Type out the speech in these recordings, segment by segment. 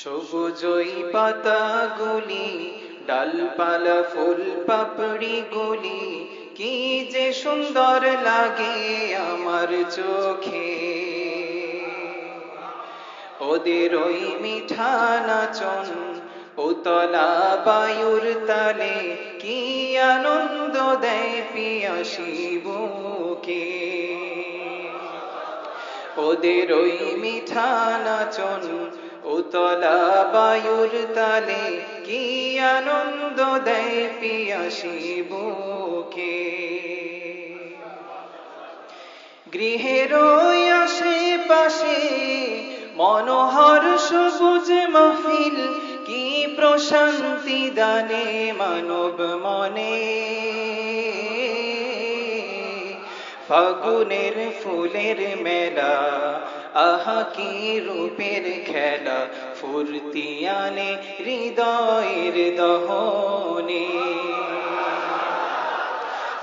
সবুজই পাতাগুলি, ডালপালা ফুল পাপড়ি গুলি, কি যে সুন্দর লাগে আমার চোখে। ওদের ওই মিঠা নাচন, উতলা বায়ুর তালে, কি আনন্দ দেয় পিয়াসি বুকে ওদের ওই মিঠা নাচন উতলা বায়ুর তালে কি আনন্দ দেয় পিয়াসি বুকে গৃহের আশেপাশে মনোহর সবুজ মহফিল, কি প্রশান্তি দানে মানব মনে? ফাগুনের ফুলের মেলা আহা কি রূপের খেলা? ফুর্তি আনে হৃদয়ের দহনে।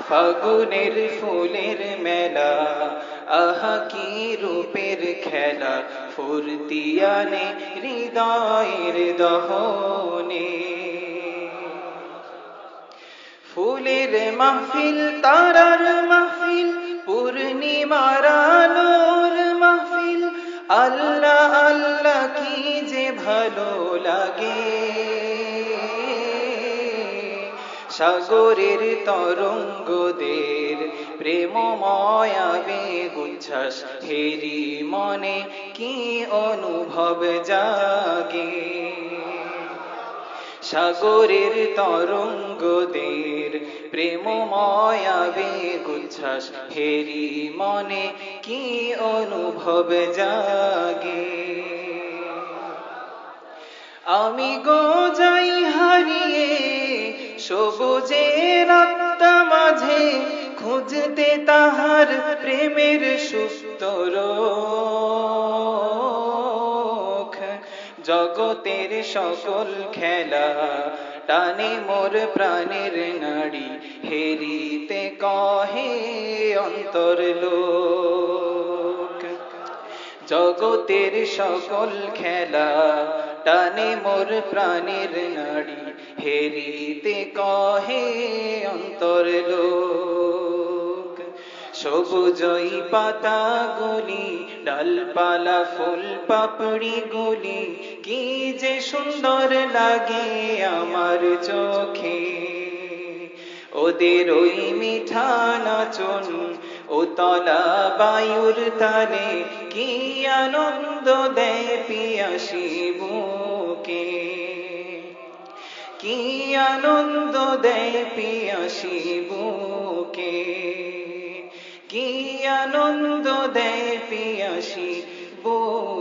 ফাগুনের ফুলের মেলা, আহা কি রূপের খেলা? ফুর্তি আনে হৃদয়ের দহনে। ফুলের মাহফিল, তারার মাহফিল, পূর্ণিমার মাহফিল আল্লাহ আল্লাহ কি যে ভালো লাগে? সাগরের তরঙ্গদের প্রেমময় আবেগ উচ্ছ্বাস হেরি মনে কি অনুভব জাগে? সাগরের তরঙ্গদের প্রেমময় আবেগ উচ্ছ্বাস হেরি মনে কি অনুভব জাগে? আমি গো যাই হারিয়ে সবুজের আত্মা মাঝে খুঁজতে তাহার প্রেমের সুস্তর জগতের সকল খেলা, টানে মোর প্রাণের নাড়ি, হেরিতে কহে অন্তর লোক। জগতের সকল খেলা, টানে মোর প্রাণের নাড়ি, হেরিতে কহে অন্তর লোক। সবুজই পাতা গুলি ডালপালা ফুল পাপড়ি গুলি, কি যে সুন্দর লাগে আমার চোখে। ওদের ওই মিঠা নাচন উতলা বায়ুর তালে, কি আনন্দ দেয় পিয়াসি বুকে। কি আনন্দ দেয় পিয়াসি বুকে। আনন্দ দেয় পিয়াসী বুকে